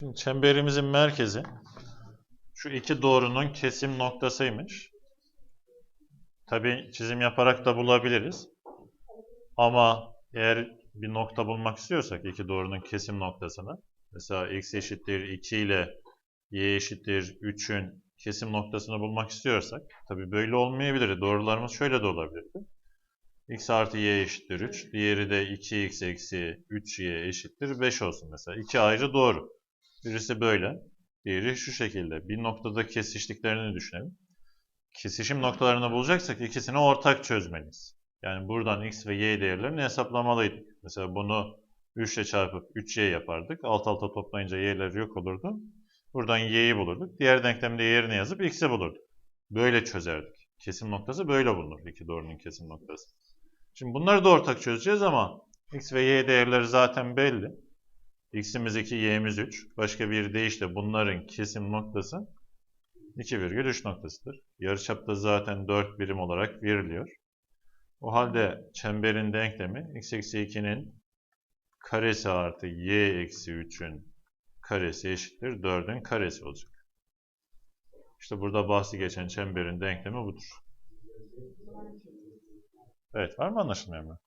Şimdi çemberimizin merkezi şu iki doğrunun kesim noktasıymış. Tabi çizim yaparak da bulabiliriz. Ama eğer bir nokta bulmak istiyorsak iki doğrunun kesim noktasını mesela x eşittir 2 ile y eşittir 3'ün kesim noktasını bulmak istiyorsak tabi böyle olmayabilir. Doğrularımız şöyle de olabilirdi. x artı y eşittir 3. Diğeri de 2x eksi 3y eşittir 5 olsun mesela. İki ayrı doğru. Birisi böyle. Diğeri şu şekilde. Bir noktada kesiştiklerini düşünelim. Kesişim noktalarını bulacaksak ikisini ortak çözmeliyiz. Yani buradan x ve y değerlerini hesaplamalıydık. Mesela bunu 3 ile çarpıp 3y yapardık. Alt alta toplayınca y'ler yok olurdu. Buradan y'yi bulurduk. Diğer denklemde yerine yazıp x'i bulurduk. Böyle çözerdik. Kesim noktası böyle bulunur. İki doğrunun kesim noktası. Şimdi bunları da ortak çözeceğiz ama x ve y değerleri zaten belli. X'imiz 2, y'miz 3. Başka bir deyişle bunların kesim noktası 2,3 noktasıdır. Yarıçapta zaten 4 birim olarak veriliyor. O halde çemberin denklemi x eksi 2'nin karesi artı y eksi 3'ün karesi eşittir 4'ün karesi olacak. İşte burada bahsi geçen çemberin denklemi budur. Evet var mı anlaşılmayan mı?